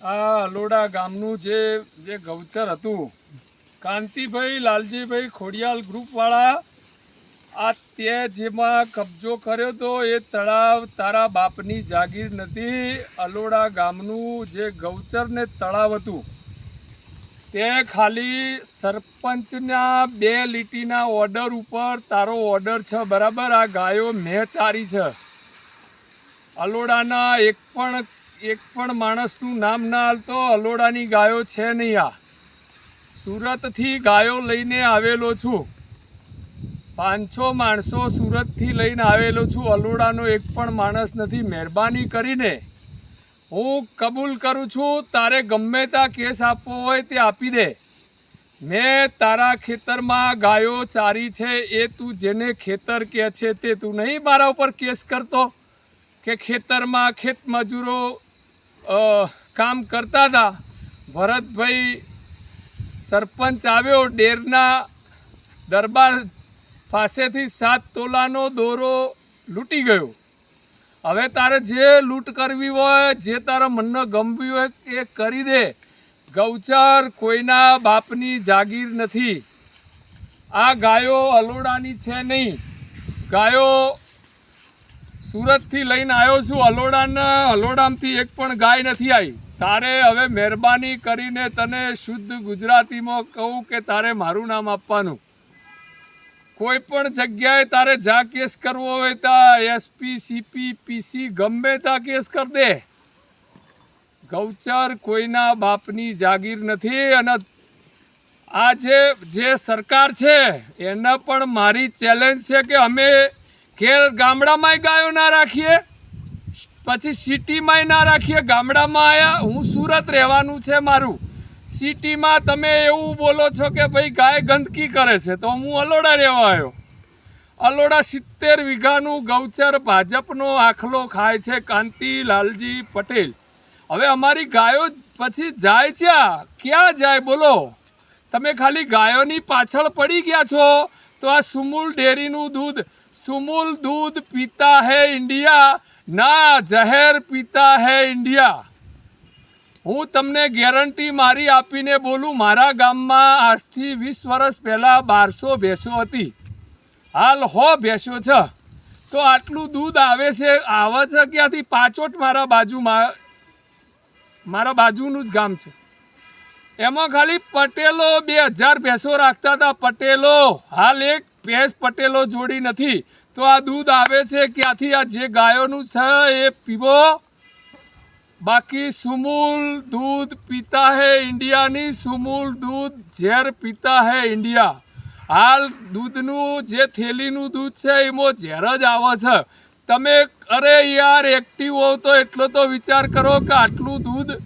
આ અલોડા ગામનું જે જે ગૌચર હતું, કાંતિભાઈ લાલજીભાઈ ખોડિયાલ ગ્રુપવાળા, આ તે જેમાં કબજો કર્યો તો એ તળાવ તારા બાપની જાગીર નથી, અલોડા ગામનું જે ગૌચર ને તળાવ હતું, તે ખાલી સરપંચના બે લીટીના ઓર્ડર ઉપર તારો ઓર્ડર છે, બરાબર? આ ગાયો મેં ચારી છે. અલોડાના એક પણ એક પણ માણસનું નામ ના હાલતો અલોડાની ગાયો છે નહીં આ. સુરતથી ગાયો લઈને આવેલો છું. પાંચસો માણસો સુરતથી લઈને આવેલો છું. અલોડાનો એક પણ માણસ નથી. મહેરબાની કરીને હું કબૂલ કરું છું તારે ગમે ત્યાં કેસ આપવો હોય તે આપી દે. મેં તારા ખેતરમાં ગાયો ચારી છે એ તું જેને ખેતર કહે છે તે તું નહીં મારા ઉપર કેસ કરતો? કે ખેતરમાં ખેત મજૂરો અ, કામ કરતા હતા. ભરતભાઈ સરપંચ આવ્યો ડેરના દરબાર પાસેથી સાત તોલાનો દોરો લૂંટી ગયો. હવે તારે જે લૂંટ કરવી હોય, જે તારા મનને ગમવી હોય, એ કરી દે. ગૌચર કોઈના બાપની જાગીર નથી. આ ગાયો અલોડાની છે નહીં. ગાયો સુરતથી લઈને આવ્યો છું અલોડાના, અલોડામથી એક પણ ગાય નથી આવી. તારે હવે મહેરબાની કરીને તને શુદ્ધ ગુજરાતીમાં કહું કે તારે મારું નામ આપવાનું. કોઈ પણ જગ્યાએ તારે જા કેસ કરવો હોય ત્યાં એસપી સીપી પીસી ગમે ત્યાં કેસ કર દે. ગૌચર કોઈના બાપની જાગીર નથી અને આ જે સરકાર છે, એને પણ મારી ચેલેન્જ છે કે અમે ઘેર ગામડામાંય ગાયો ના રાખીએ, પછી સિટીમાંય ના રાખીએ, ગામડામાં આવ્યા હું સુરત રહેવાનું છે મારું. સિટીમાં તમે એવું બોલો છો કે ભાઈ ગાય ગંદકી કરે છે, તો હું અલોડા રહેવા આવ્યો. અલોડા સિત્તેર વીઘાનું ગૌચર ભાજપનો આખલો ખાય છે કાંતિ, લાલજી, પટેલ. હવે અમારી ગાયો પછી જાય ક્યાં ક્યાં જાય? બોલો. તમે ખાલી ગાયોની પાછળ પડી ગયા છો, તો આ સુમૂલ ડેરીનું દૂધ સુમૂલ દૂધ પીતા હે ઇન્ડિયા ના જહેર પીતા હે ઇન્ડિયા હું તમને ગેરંટી મારી આપીને બોલું, મારા ગામમાં આજથી વીસ વર્ષ પહેલાં બારસો ભેંસો હતી. હાલ હો ભેંસો છે. તો આટલું દૂધ આવે છે આવે છે ક્યાંથી? પાછોટ મારા બાજુમાં, મારા બાજુનું જ ગામ છે. એમાં ખાલી પટેલો બે હજાર ભેંસો રાખતા હતા, પટેલો. હાલ એક ભેંસ પટેલો જોડી નથી. તો આ દૂધ આવે છે, ક્યાંથી? આ જે ગાયોનું છે, એ પીવો. બાકી સુમૂલ દૂધ પીતા હે ઇન્ડિયાની, સુમૂલ દૂધ ઝેર પીતા હે ઇન્ડિયા. હાલ દૂધનું જે થેલીનું દૂધ છે, એમાં ઝેર જ આવે છે. તમે, અરે યાર એક્ટિવ હોવ તો એટલો તો વિચાર કરો કે આટલું દૂધ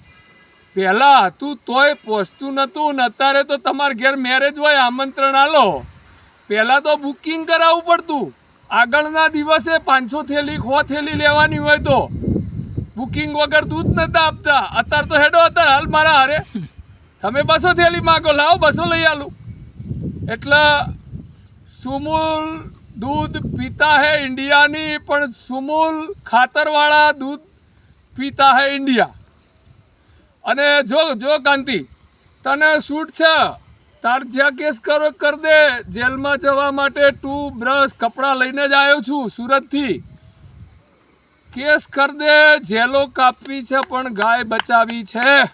પહેલાં હતું તોય પહોંચતું નહોતું ને અત્યારે તો તમારા ઘેર મેરેજ હોય, આમંત્રણ આલો. પહેલાં તો બુકિંગ કરાવવું પડતું. આગળના દિવસે પાંચસો થેલી ખો થેલી લેવાની હોય તો બુકિંગ વગર દૂધ નતા આપતા અત્યારે તો હેડો, અત્યારે હાલ મારા હારે. તમે બસો થેલી માગો, લાવો, બસો લઈ આલું. એટલે સુમૂલ દૂધ પીતા હે ઇન્ડિયાની, પણ સુમૂલ ખાતરવાળા દૂધ પીતા હે ઇન્ડિયા. અને જો જો કાંતિ, તને સૂટ છે? તાર જ્યાં કેસ કરો, કર દે. જેલમાં જવા માટે ટુ બ્રશ કપડાં લઈને જ આવ્યો છું સુરતથી. કેસ કર દે. જેલો કાપવી છે, પણ ગાય બચાવી છે.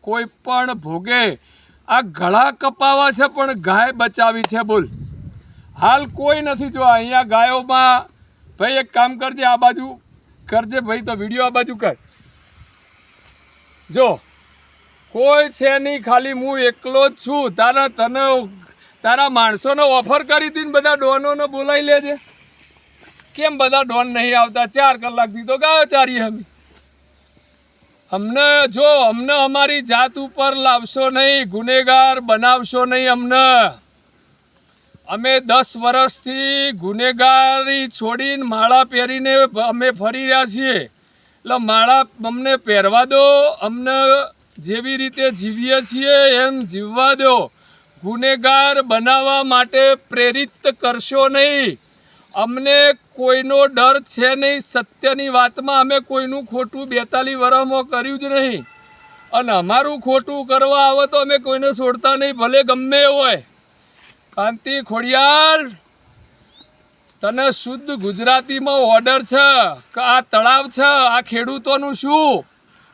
કોઈ પણ ભોગે. આ ગળા કપાવા છે, પણ ગાય બચાવી છે, બોલ. હાલ કોઈ નથી જો અહીંયા ગાયોમાં. ભાઈ, એક કામ કરજે આ બાજુ. કરજે ભાઈ, તો વીડિયો આ બાજુ કર. જો. કોઈ છે નહીં, ખાલી હું એકલો જ છું. તારા તને તારા માણસોને ઓફર કરી હતી બધા ડોનોને બોલાવી લેજે. કેમ બધા ડોન નહીં આવતા? ચાર કલાકથી તો ગાયો ચારી અમે અમને જો, અમને અમારી જાત ઉપર લાવશો નહીં, ગુનેગાર બનાવશો નહીં અમને. અમે દસ વર્ષથી ગુનેગારી છોડીને માળા પહેરીને અમે ફરી રહ્યા છીએ. એટલે માળા અમને પહેરવા દો, અમને જેવી રીતે જીવીએ છીએ એમ જીવવા દો. ગુનેગાર બનાવવા માટે પ્રેરિત કરશો નહીં. અમને કોઈનો ડર છે નહીં. સત્યની વાતમાં અમે કોઈનું ખોટું બેતાલીસ વર્ષમાં કર્યું જ નહીં. અને અમારું ખોટું કરવા આવે તો અમે કોઈને છોડતા નહીં, ભલે ગમે હોય. કાંતિ ખોડિયાર, તને શુદ્ધ ગુજરાતીમાં ઓર્ડર છે કે આ તળાવ છે? આ ખેડૂતોનું શું?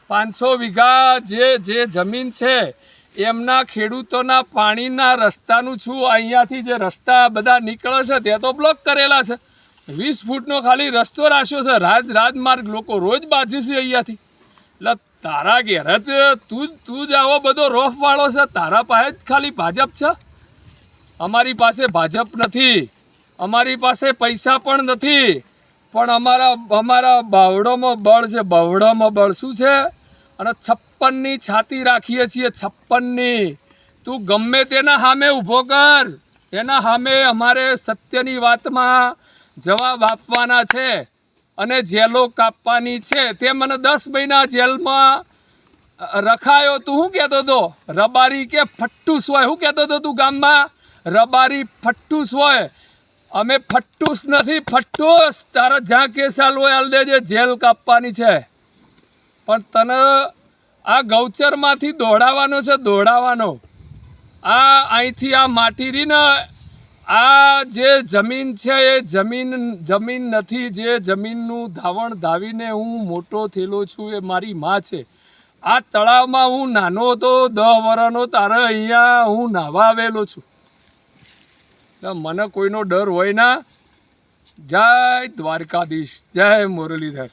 પાંચસો વીઘા જે જે જમીન છે, એમના ખેડૂતોના પાણીના રસ્તાનું છું. અહીંયાથી જે રસ્તા બધા નીકળે છે, તે તો બ્લોક કરેલા છે. વીસ ફૂટનો ખાલી રસ્તો રાખ્યો છે. રાજ, રાજમાર્ગ લોકો રોજ બાજે છે અહીંયાથી. એટલે તારા ઘેર જ તું તું જ આવો બધો રોફ વાળો છે. તારા પાસે જ ખાલી ભાજપ છે. અમારી પાસે ભાજપ નથી. અમારી પાસે પૈસા પણ નથી. પણ અમારા અમારા બાવડોમાં બળ છે બાવડામાં બળ શું છે? અને છપ્પનની છાતી રાખીએ છીએ, છપ્પનની. તું ગમે તેના સામે ઊભો કર. એના સામે અમારે સત્યની વાતમાં જવાબ આપવાના છે અને જેલો કાપવાની છે. તે મને દસ મહિના જેલમાં રખાયો. તું શું કહેતો હતો? રબારી કે ફટ્ટુસ હોય? શું કહેતો હતો તું ગામમાં? રબારી ફટ્ટુસ હોય. અમે ફટ્ટુસ નથી, ફટ્ટુસ! તારા જ્યાં કેસ હાલ હોય, હાલ દેજે, જેલ કાપવાની છે. પણ તને આ ગૌચરમાંથી દોડાવવાનો છે, દોડાવવાનો. આ અહીંથી આ માટી આ જે જમીન છે, એ જમીન જમીન નથી, જે જમીનનું ધાવણ ધાવીને હું મોટો થયેલો છું, એ મારી માં છે. આ તળાવમાં હું નાનો હતો, દહ વર્ષનો તારે અહીંયા હું નાહવા આવેલો છું. મને કોઈનો ડર હોય ના. જય દ્વારકાધીશ. જય મુરલીધર.